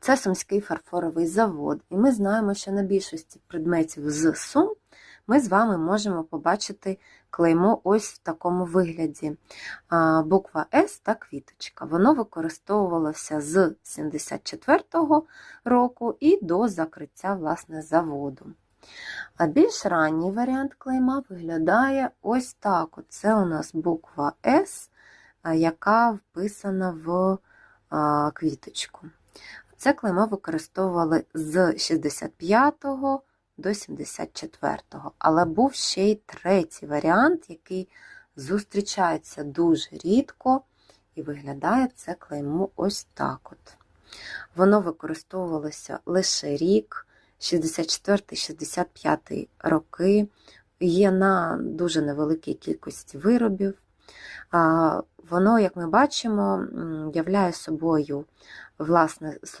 Це Сумський фарфоровий завод, і ми знаємо, що на більшості предметів з Сум ми з вами можемо побачити клеймо ось в такому вигляді. Буква С та квіточка. Воно використовувалося з 74-го року і до закриття власне, заводу. А більш ранній варіант клейма виглядає ось так. Це у нас буква С, яка вписана в квіточку. Це клеймо використовували з 65 до 74-го. Але був ще й третій варіант, який зустрічається дуже рідко, і виглядає це клеймо ось так. от. Воно використовувалося лише рік, 64-65 роки, є на дуже невеликій кількості виробів. Воно, як ми бачимо, являє собою власне слово.